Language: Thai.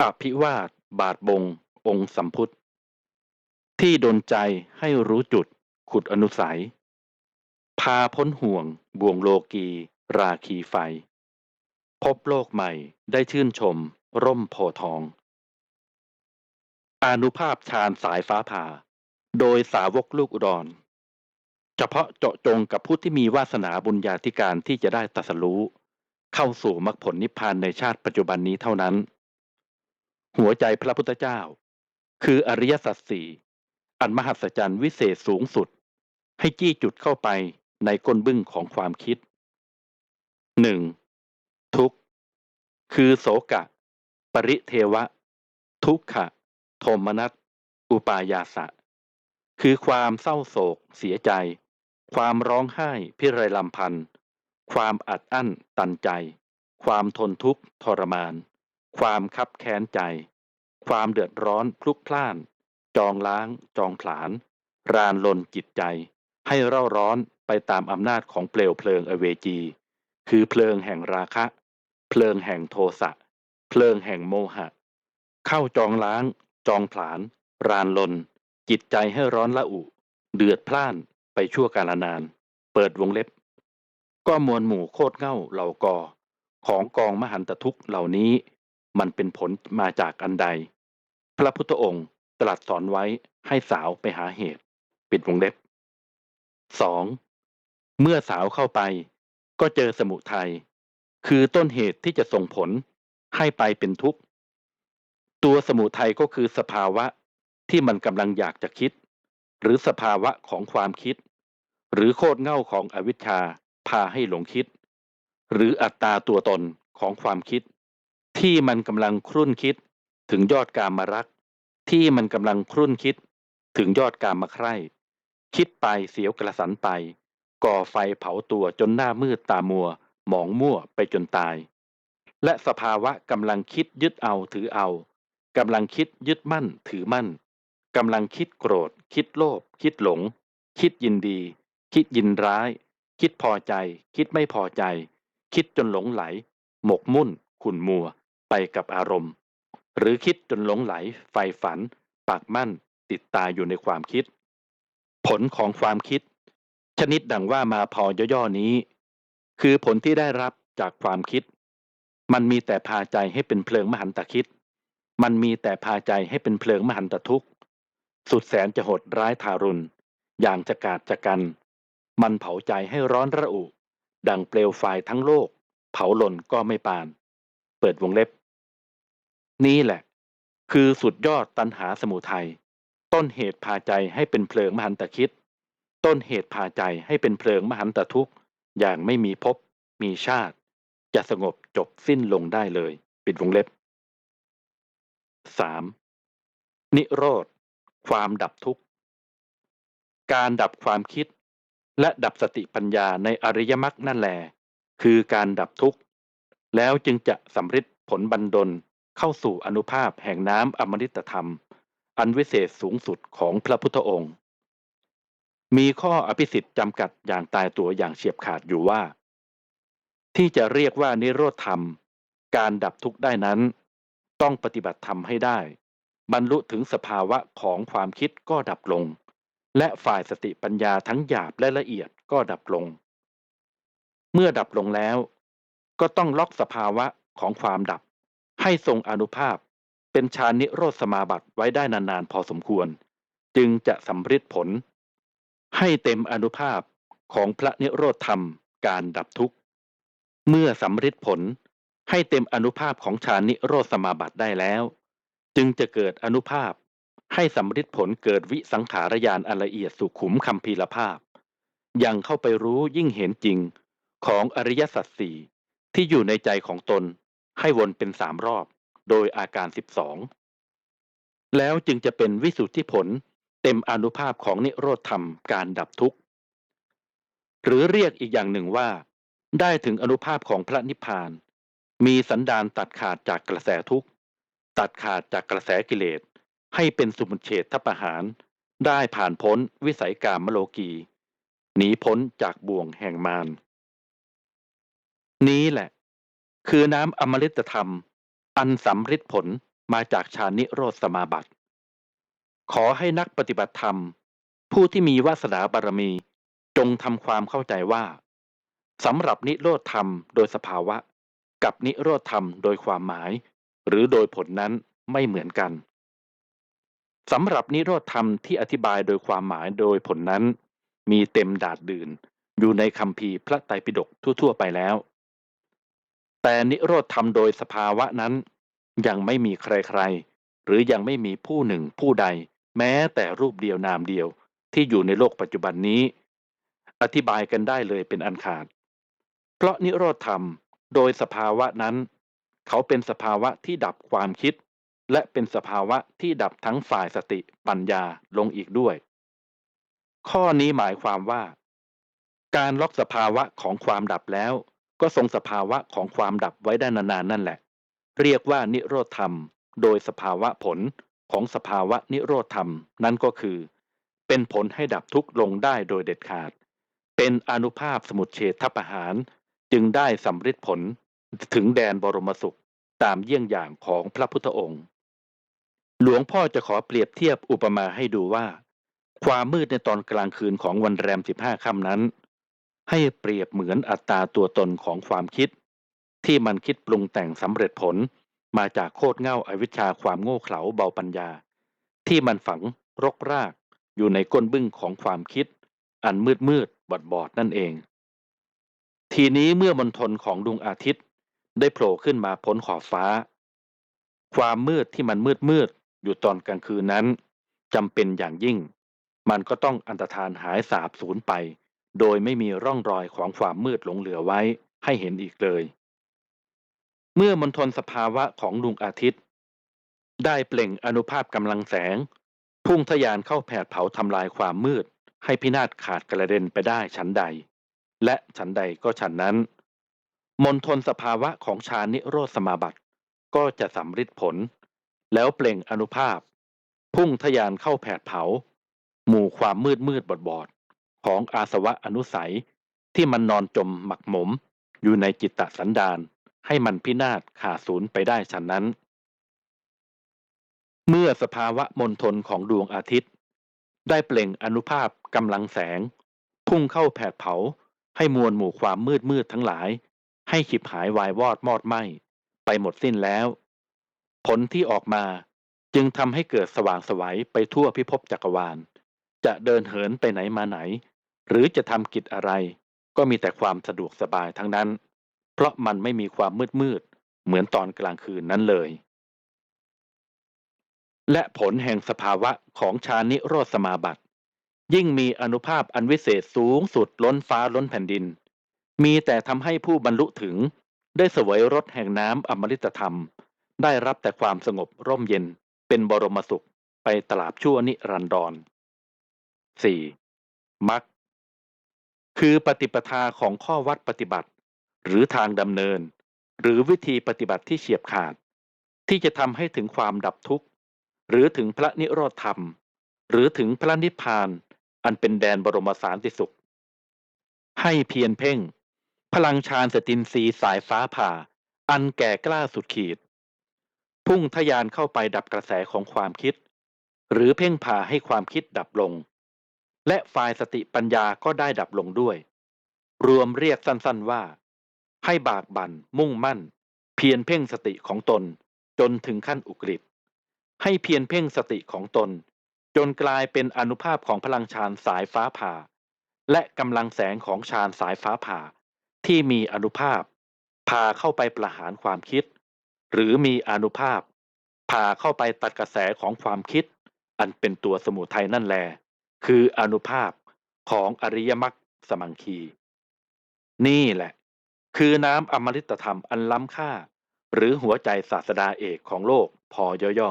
อภิวาทบาทบง องค์สัมพุทธ ที่ดนใจให้รู้จุดขุดอนุสัย พาพ้นห่วงบ่วงโลกี ราคีไฟ พบโลกใหม่ได้ชื่นชม ร่มโพทอง อนุภาพฌานสายฟ้าผ่า โดยสาวกลูกอุดร เฉพาะเจาะจงกับผู้ที่มีวาสนาบุญญาธิการที่จะได้ตรัสรู้ เข้าสู่มรรคผลนิพพานในชาติปัจจุบันนี้เท่านั้น หัวใจพระพุทธเจ้า คืออริยสัจสี่อันมหัศจรรย์วิเศษสูงสุด ให้จี้จุดเข้าไปในก้นบึ้งของความคิดหนึ่งทุกข์คือโสกะ ปริเทวะ ทุกขะ โทมนัสอุปายาสะ คือความเศร้าโศก เสียใจ ความร้องไห้พิไรลำพันธ์ความอัดอั้นตันใจ ความทนทุกข์ทรมาน ความคับแค้นใจ ความเดือดร้อนพลุกพล่าน จองล้าง จองผลาญรานลนจิตใจ ให้เร่าร้อนไปตามอำนาจของเปลวเพลิงอเวจี คือเพลิงแห่งราคะ เพลิงแห่งโทสะ เพลิงแห่งโมหะ เข้าจองล้าง จองผลาญรานลน จิตใจให้ร้อนละอุ เดือดพล่านไปชั่วกาลนาน เปิดวงเล็บ ก็มวลหมู่โคตรเง่าเหล่ากอของกองมหันตทุกเหล่านี้ มันเป็นผลมาจากอันใด พระพุทธองค์ตรัสสอนไว้ให้สาวไปหาเหตุ ปิดวงเล็บสองเมื่อสาวเข้าไป ก็เจอสมุทัยคือต้นเหตุที่จะส่งผลให้ไปเป็นทุกข์ ตัวสมุทัยก็คือสภาวะที่มันกำลังอยากจะคิด หรือสภาวะของความคิด หรือโคตรเง่าของอวิชชาพาให้หลงคิด หรืออัตตาตัวตนของความคิด ที่มันกำลังครุ่นคิดถึงยอดการมารัก ที่มันกำลังครุ่นคิดถึงยอดการมาใคร่คิดไปเสียวกระสันไป ก่อไฟเผาตัวจนหน้ามืดตามัว หมองมั่วไปจนตาย และสภาวะกำลังคิดยึดเอาถือเอากำลังคิดยึดมั่นถือมั่นกำลังคิดโกรธ คิดโลภคิดหลง คิดยินดี คิดยินร้าย คิดพอใจ คิดไม่พอใจ คิดจนหลงไหล หมกมุ่นขุ่นมัว ไปกับอารมณ์ หรือคิดจนหลงไหลไฟฝัน ปากมั่น ติดตาอยู่ในความคิด ผลของความคิด ชนิดดังว่ามาพอย่อๆนี้ คือผลที่ได้รับจากความคิด มันมีแต่พาใจให้เป็นเพลิงมหันตคิด มันมีแต่พาใจให้เป็นเพลิงมหันตทุกข์ สุดแสนจะโหดร้ายทารุณ อย่างจะกาดจะกัน มันเผาใจให้ร้อนระอุ ดังเปลวไฟทั้งโลก เผาหล่นก็ไม่ปาน เปิดวงเล็บ นี่แหละ คือสุดยอดตันหาสมุทัยต้นเหตุพาใจให้เป็นเพลิงมหันตคิด ต้นเหตุพาใจให้เป็นเพลิงมหันตทุกข์ อย่างไม่มีภพมีชาติ จะสงบจบสิ้นลงได้เลย ปิดวงเล็บ 3. นิโรธ ความดับทุกข์ การดับความคิด และดับสติปัญญาในอริยมรรคนั่นแหละคือการดับทุกข์ แล้วจึงจะสำฤทธิ์ผลบันดล เข้าสู่อนุภาพแห่งน้ำอมฤตธรรม อันวิเศษสูงสุดของพระพุทธองค์ มีข้ออภิสิทธิ์จำกัดอย่างตายตัวอย่างเฉียบขาดอยู่ว่า ที่จะเรียกว่านิโรธธรรม การดับทุกข์ได้นั้น ต้องปฏิบัติธรรมให้ได้ บรรลุถึงสภาวะของความคิดก็ดับลง และฝ่ายสติปัญญาทั้งหยาบและละเอียดก็ดับลง เมื่อดับลงแล้ว ก็ต้องล็อกสภาวะของความดับ ให้ทรงอนุภาพเป็นฌานนิโรธสมาบัติไว้ได้นานๆพอสมควร จึงจะสำฤทธิ์ผล ให้เต็มอนุภาพของพระนิโรธธรรมการดับทุกข์ เมื่อสำฤทธิ์ผลให้เต็มอนุภาพของฌานนิโรธสมาบัติได้แล้ว จึงจะเกิดอนุภาพให้สำฤทธิ์ผลเกิดวิสังขารญาณอันละเอียดสุขุมคำพีรภาพ ยังเข้าไปรู้ยิ่งเห็นจริงของอริยสัจสี่ที่อยู่ในใจของตน ให้วนเป็นสามรอบ โดยอาการสิบสองแล้วจึงจะเป็นวิสุทธิผลเต็มอนุภาพของนิโรธธรรมการดับทุกข์ หรือเรียกอีกอย่างหนึ่งว่า ได้ถึงอนุภาพของพระนิพพาน มีสันดานตัดขาดจากกระแสทุกข์ ตัดขาดจากกระแสกิเลส ให้เป็นสุมเฉททประหาร ได้ผ่านพ้นวิสัยกามโลกีหนีพ้นจากบ่วงแห่งมารนี้แหละ คือน้ำอมฤตธรรม อันสำฤทธิผลมาจากฌานนิโรธสมาบัติ ขอให้นักปฏิบัติธรรม ผู้ที่มีวาสนาบารมี จงทำความเข้าใจว่าสำหรับนิโรธธรรมโดยสภาวะ กับนิโรธธรรมโดยความหมาย หรือโดยผลนั้นไม่เหมือนกันสำหรับนิโรธธรรมที่อธิบายโดยความหมายโดยผลนั้น มีเต็มดาดดื่น อยู่ในคำพีพระไตรปิฎกทั่ว ๆ ไปแล้ว แต่นิโรธธรรมโดยสภาวะนั้น ยังไม่มีใครๆ หรือยังไม่มีผู้หนึ่งผู้ใด แม้แต่รูปเดียวนามเดียวที่อยู่ในโลกปัจจุบันนี้ อธิบายกันได้เลยเป็นอันขาด เพราะนิโรธธรรมโดยสภาวะนั้น เขาเป็นสภาวะที่ดับความคิด และเป็นสภาวะที่ดับทั้งฝ่ายสติปัญญาลงอีกด้วย ข้อนี้หมายความว่า การล็อกสภาวะของความดับแล้ว ก็ทรงสภาวะของความดับไว้ได้นานๆนั่นแหละ เรียกว่านิโรธธรรม โดยสภาวะผลของสภาวะนิโรธธรรม นั่นก็คือ เป็นผลให้ดับทุกข์ลงได้โดยเด็ดขาด เป็นอนุภาพสมุทเฉทประหาร จึงได้สำฤทธิผลถึงแดนบรมสุขตามเยี่ยงอย่างของพระพุทธองค์ หลวงพ่อจะขอเปรียบเทียบอุปมาให้ดูว่า ความมืดในตอนกลางคืนของวันแรมสิบห้าค่ำนั้น ให้เปรียบเหมือนอัตราตัวตนของความคิด ที่มันคิดปรุงแต่งสำเร็จผลมาจากโคตรเง่าอาวิชชาความโง่เขลาเบาปัญญา ที่มันฝังรกรากอยู่ในก้นบึ้งของความคิด อันมืดมืดบอดบอดนั่นเอง ทีนี้เมื่อมณฑลของดวงอาทิตย์ได้โผล่ขึ้นมาพ้นขอบฟ้า ความมืดที่มันมืดมืดอยู่ตอนกลางคืนนั้นจำเป็นอย่างยิ่ง มันก็ต้องอันตรธานหายสาบสูญไป โดยไม่มีร่องรอยของความมืดหลงเหลือไว้ให้เห็นอีกเลย เมื่อมณฑลสภาวะของดวงอาทิตย์ ได้เปล่งอนุภาพกำลังแสง พุ่งทยานเข้าแผดเผาทำลายความมืด ให้พินาศขาดกระเด็นไปได้ชั้นใด และชั้นใดก็ชั้นนั้น มณฑลสภาวะของฌานนิโรธสมาบัติก็จะสำฤทธิ์ผล แล้วเปล่งอนุภาพ พุ่งทยานเข้าแผดเผา หมู่ความมืดมืดบอดบอด ของอาสวะอนุสัย ที่มันนอนจมหมักหมม อยู่ในจิตตสันดานให้มันพินาศขาดศูนย์ไปได้ฉันนั้น เมื่อสภาวะมณฑลของดวงอาทิตย์ ได้เปล่งอนุภาพกำลังแสง พุ่งเข้าแผดเผา ให้มวลหมู่ความมืดมืดทั้งหลาย ให้ฉิบหายวายวอดมอดไหมไปหมดสิ้นแล้ว ผลที่ออกมาจึงทำให้เกิดสว่างสวัยไปทั่วพิภพจักรวาล จะเดินเหินไปไหนมาไหน หรือจะทำกิจอะไร ก็มีแต่ความสะดวกสบายทั้งนั้น เพราะมันไม่มีความมืดมืดเหมือนตอนกลางคืนนั้นเลย และผลแห่งสภาวะของชานิโรธสมาบัติ ยิ่งมีอนุภาพอันวิเศษสูงสุดล้นฟ้าล้นแผ่นดิน มีแต่ทำให้ผู้บรรลุถึงได้เสวยรสแห่งน้ำอมฤตธรรม ได้รับแต่ความสงบร่มเย็นเป็นบรมสุขไปตลาบชั่วนิรันดร 4. มักคื คือปฏิปทาของข้อวัดปฏิบัติ หรือทางดำเนิน หรือวิธีปฏิบัติที่เฉียบขาด ที่จะทำให้ถึงความดับทุกข์ หรือถึงพระนิโรธธรรม หรือถึงพระนิพพาน อันเป็นแดนบรมสารติสุข ให้เพียรเพ่ง พลังฌานสตินสีสายฟ้าผ่า อันแก่กล้าสุดขีด พุ่งทยานเข้าไปดับกระแสของความคิด หรือเพ่งผ่าให้ความคิดดับลง และฝ่ายสติปัญญาก็ได้ดับลงด้วย รวมเรียกสั้นๆว่า ให้บากบั่นมุ่งมั่น เพียรเพ่งสติของตน จนถึงขั้นอุกฤษให้เพียรเพ่งสติของตน จนกลายเป็นอนุภาพของพลังฌานสายฟ้าผ่า และกำลังแสงของฌานสายฟ้าผ่า ที่มีอนุภาพพาเข้าไปประหารความคิด หรือมีอนุภาพพาเข้าไปตัดกระแสของความคิด อันเป็นตัวสมุทัยนั่นแล คืออนุภาพของอริยมรรคสมังคี นี่แหละ คือน้ำอมฤตธรรมอันล้ำค่า หรือหัวใจศาสดาเอกของโลกพอย่อ